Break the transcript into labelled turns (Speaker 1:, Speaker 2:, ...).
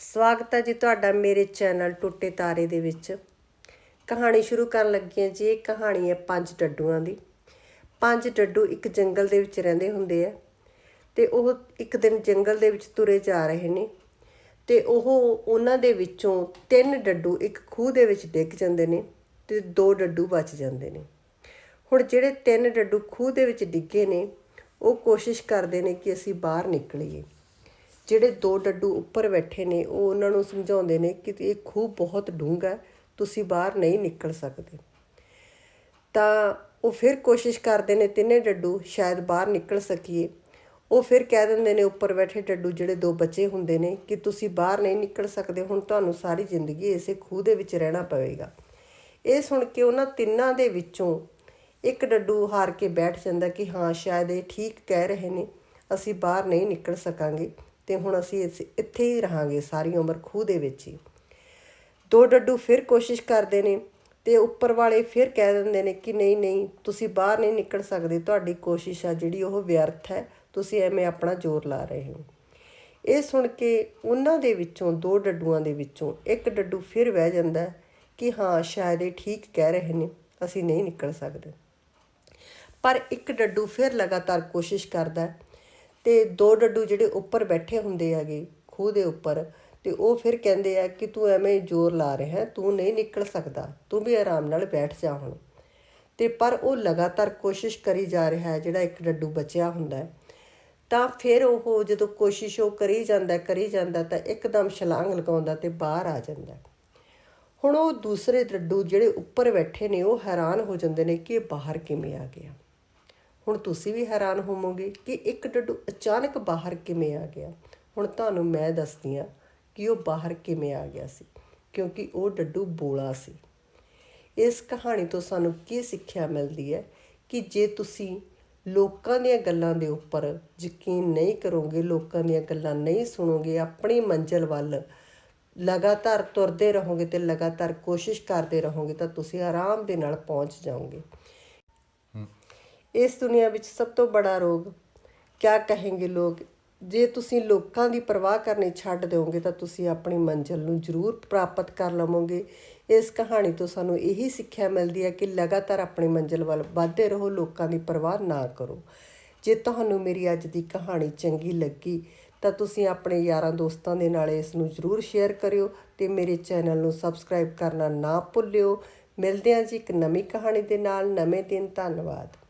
Speaker 1: ਸਵਾਗਤ ਹੈ ਜੀ ਤੁਹਾਡਾ ਮੇਰੇ ਚੈਨਲ ਟੁੱਟੇ ਤਾਰੇ ਦੇ ਵਿੱਚ। ਕਹਾਣੀ ਸ਼ੁਰੂ ਕਰਨ ਲੱਗੀ ਹਾਂ ਜੀ, ਇਹ ਕਹਾਣੀ ਹੈ ਪੰਜ ਡੱਡੂਆਂ ਦੀ। ਪੰਜ ਡੱਡੂ ਇੱਕ ਜੰਗਲ ਦੇ ਵਿੱਚ ਰਹਿੰਦੇ ਹੁੰਦੇ ਆ ਤੇ ਉਹ ਇੱਕ ਦਿਨ ਜੰਗਲ ਦੇ ਵਿੱਚ ਤੁਰੇ ਜਾ ਰਹੇ ਨੇ ਤੇ ਉਹ ਉਹਨਾਂ ਦੇ ਵਿੱਚੋਂ ਤਿੰਨ ਡੱਡੂ ਇੱਕ ਖੂਹ ਦੇ ਵਿੱਚ ਡਿੱਗ ਜਾਂਦੇ ਨੇ ਤੇ ਦੋ ਡੱਡੂ ਬਚ ਜਾਂਦੇ ਨੇ। ਹੁਣ ਜਿਹੜੇ ਤਿੰਨ ਡੱਡੂ ਖੂਹ ਦੇ ਵਿੱਚ ਡਿੱਗੇ ਨੇ, ਉਹ ਕੋਸ਼ਿਸ਼ ਕਰਦੇ ਨੇ ਕਿ ਅਸੀਂ ਬਾਹਰ ਨਿਕਲੀਏ। ਜਿਹੜੇ ਦੋ ਡੱਡੂ ਉੱਪਰ ਬੈਠੇ ਨੇ, ਉਹ ਉਹਨਾਂ ਨੂੰ ਸਮਝਾਉਂਦੇ ਨੇ ਕਿ ਇਹ ਖੂਹ ਬਹੁਤ ਡੂੰਘਾ ਤੁਸੀਂ ਬਾਹਰ ਨਹੀਂ ਨਿਕਲ ਸਕਦੇ। ਤਾਂ ਉਹ ਫਿਰ ਕੋਸ਼ਿਸ਼ ਕਰਦੇ ਨੇ ਤਿੰਨੇ ਡੱਡੂ ਸ਼ਾਇਦ ਬਾਹਰ ਨਿਕਲ ਸਕੀਏ। ਉਹ ਫਿਰ ਕਹਿ ਦਿੰਦੇ ਨੇ ਉੱਪਰ ਬੈਠੇ ਡੱਡੂ ਜਿਹੜੇ ਦੋ ਬੱਚੇ ਹੁੰਦੇ ਨੇ ਕਿ ਤੁਸੀਂ ਬਾਹਰ ਨਹੀਂ ਨਿਕਲ ਸਕਦੇ, ਹੁਣ ਤੁਹਾਨੂੰ ਸਾਰੀ ਜ਼ਿੰਦਗੀ ਇਸੇ ਖੂਹ ਦੇ ਵਿੱਚ ਰਹਿਣਾ ਪਵੇਗਾ। ਇਹ ਸੁਣ ਕੇ ਉਹਨਾਂ ਤਿੰਨਾਂ ਦੇ ਵਿੱਚੋਂ ਇੱਕ ਡੱਡੂ ਹਾਰ ਕੇ ਬੈਠ ਜਾਂਦਾ ਕਿ ਹਾਂ, ਸ਼ਾਇਦ ਇਹ ਠੀਕ ਕਹਿ ਰਹੇ ਨੇ, ਅਸੀਂ ਬਾਹਰ ਨਹੀਂ ਨਿਕਲ ਸਕਾਂਗੇ। ਤੇ ਹੁਣ ਅਸੀਂ ਇਸ- ਇੱਥੇ ਹੀ ਰਹਾਂਗੇ ਸਾਰੀ ਉਮਰ ਖੂਹ ਦੇ ਵਿੱਚ ਹੀ। ਦੋ ਡੱਡੂ ਫਿਰ ਕੋਸ਼ਿਸ਼ ਕਰਦੇ ਨੇ ਤੇ ਉੱਪਰ ਵਾਲੇ ਫਿਰ ਕਹਿ ਦਿੰਦੇ ਨੇ ਕਿ ਨਹੀਂ ਨਹੀਂ, ਤੁਸੀਂ ਬਾਹਰ ਨਹੀਂ ਨਿਕਲ ਸਕਦੇ, ਤੁਹਾਡੀ ਕੋਸ਼ਿਸ਼ ਆ ਜਿਹੜੀ ਉਹ ਵਿਅਰਥ ਹੈ, ਤੁਸੀਂ ਐਵੇਂ ਆਪਣਾ ਜ਼ੋਰ ਲਾ ਰਹੇ ਹੋ। ਇਹ ਸੁਣ ਕੇ ਉਹਨਾਂ ਦੇ ਵਿੱਚੋਂ, ਦੋ ਡੱਡੂਆਂ ਦੇ ਵਿੱਚੋਂ ਇੱਕ ਡੱਡੂ ਫਿਰ ਬਹਿ ਜਾਂਦਾ ਕਿ ਹਾਂ, ਸ਼ਾਇਦ ਇਹ ਠੀਕ ਕਹਿ ਰਹੇ ਨੇ, ਅਸੀਂ ਨਹੀਂ ਨਿਕਲ ਸਕਦੇ। ਪਰ ਇੱਕ ਡੱਡੂ ਫਿਰ ਲਗਾਤਾਰ ਕੋਸ਼ਿਸ਼ ਕਰਦਾ ਤੇ ਦੋ ਡੱਡੂ ਜਿਹੜੇ ਉੱਪਰ ਬੈਠੇ ਹੁੰਦੇ ਹੈਗੇ ਖੂਹ ਦੇ ਉੱਪਰ, ਤੇ ਉਹ ਫਿਰ ਕਹਿੰਦੇ ਆ ਕਿ ਤੂੰ ਐਵੇਂ ਜ਼ੋਰ ਲਾ ਰਿਹਾ ਤੂੰ ਨਹੀਂ ਨਿਕਲ ਸਕਦਾ, ਤੂੰ ਵੀ ਆਰਾਮ ਨਾਲ ਬੈਠ ਜਾ ਹੁਣ। ਤੇ ਪਰ ਉਹ ਲਗਾਤਾਰ ਕੋਸ਼ਿਸ਼ ਕਰੀ ਜਾ ਰਿਹਾ ਹੈ, ਜਿਹੜਾ ਇੱਕ ਡੱਡੂ ਬਚਿਆ ਹੁੰਦਾ ਹੈ। ਤਾਂ ਫਿਰ ਉਹ ਜਦੋਂ ਕੋਸ਼ਿਸ਼ ਉਹ ਕਰੀ ਜਾਂਦਾ ਕਰੀ ਜਾਂਦਾ ਤਾਂ ਇੱਕਦਮ ਛਲਾਂਗ ਲਗਾਉਂਦਾ ਤੇ ਬਾਹਰ ਆ ਜਾਂਦਾ ਹੁਣ ਉਹ ਦੂਸਰੇ ਡੱਡੂ ਜਿਹੜੇ ਉੱਪਰ ਬੈਠੇ ਨੇ, ਉਹ ਹੈਰਾਨ ਹੋ ਜਾਂਦੇ ਨੇ ਕਿ ਇਹ ਬਾਹਰ ਕਿਵੇਂ ਆ ਗਿਆ। ਹੁਣ ਤੁਸੀਂ ਵੀ ਹੈਰਾਨ ਹੋਵੋਗੇ ਕਿ ਇੱਕ ਡੱਡੂ ਅਚਾਨਕ ਬਾਹਰ ਕਿਵੇਂ ਆ ਗਿਆ। ਹੁਣ ਤੁਹਾਨੂੰ ਮੈਂ ਦੱਸਦੀ ਆ ਕਿ ਉਹ ਬਾਹਰ ਕਿਵੇਂ ਆ ਗਿਆ ਸੀ, ਕਿਉਂਕਿ ਉਹ ਡੱਡੂ ਬੋਲਾ ਸੀ। ਇਸ ਕਹਾਣੀ ਤੋਂ ਸਾਨੂੰ ਕੀ ਸਿੱਖਿਆ ਮਿਲਦੀ ਹੈ ਕਿ ਜੇ ਤੁਸੀਂ ਲੋਕਾਂ ਦੀਆਂ ਗੱਲਾਂ ਦੇ ਉੱਪਰ ਯਕੀਨ ਨਹੀਂ ਕਰੋਗੇ, ਲੋਕਾਂ ਦੀਆਂ ਗੱਲਾਂ ਨਹੀਂ ਸੁਣੋਗੇ, ਆਪਣੀ ਮੰਜ਼ਿਲ ਵੱਲ ਲਗਾਤਾਰ ਤੁਰਦੇ ਰਹੋਗੇ ਤੇ ਲਗਾਤਾਰ ਕੋਸ਼ਿਸ਼ ਕਰਦੇ ਰਹੋਗੇ ਤਾਂ ਤੁਸੀਂ ਆਰਾਮ ਦੇ ਨਾਲ ਪਹੁੰਚ ਜਾਓਗੇ। ਇਸ ਦੁਨੀਆ ਵਿੱਚ ਸਭ ਤੋਂ ਬੜਾ ਰੋਗ ਕਿਆ ਕਹੇਂਗੇ ਲੋਕ? ਜੇ ਤੁਸੀਂ ਲੋਕਾਂ ਦੀ ਪਰਵਾਹ ਕਰਨੀ ਛੱਡ ਦਿਓਗੇ ਤਾਂ ਤੁਸੀਂ ਆਪਣੀ ਮੰਜ਼ਿਲ ਨੂੰ ਜ਼ਰੂਰ ਪ੍ਰਾਪਤ ਕਰ ਲਵੋਗੇ। ਇਸ ਕਹਾਣੀ ਤੋਂ ਸਾਨੂੰ ਇਹੀ ਸਿੱਖਿਆ ਮਿਲਦੀ ਹੈ ਕਿ ਲਗਾਤਾਰ ਆਪਣੀ ਮੰਜ਼ਿਲ ਵੱਲ ਵਧਦੇ ਰਹੋ, ਲੋਕਾਂ ਦੀ ਪਰਵਾਹ ਨਾ ਕਰੋ। ਜੇ ਤੁਹਾਨੂੰ ਮੇਰੀ ਅੱਜ ਦੀ ਕਹਾਣੀ ਚੰਗੀ ਲੱਗੀ ਤਾਂ ਤੁਸੀਂ ਆਪਣੇ ਯਾਰਾਂ ਦੋਸਤਾਂ ਦੇ ਨਾਲ ਇਸ ਨੂੰ ਜ਼ਰੂਰ ਸ਼ੇਅਰ ਕਰਿਓ ਤੇ ਮੇਰੇ ਚੈਨਲ ਨੂੰ ਸਬਸਕ੍ਰਾਈਬ ਕਰਨਾ ਨਾ ਭੁੱਲਿਓ। ਮਿਲਦੇ ਹਾਂ ਜੀ ਇੱਕ ਨਵੀਂ ਕਹਾਣੀ ਦੇ ਨਾਲ। ਨਵੇਂ ਦਿਨ। ਧੰਨਵਾਦ।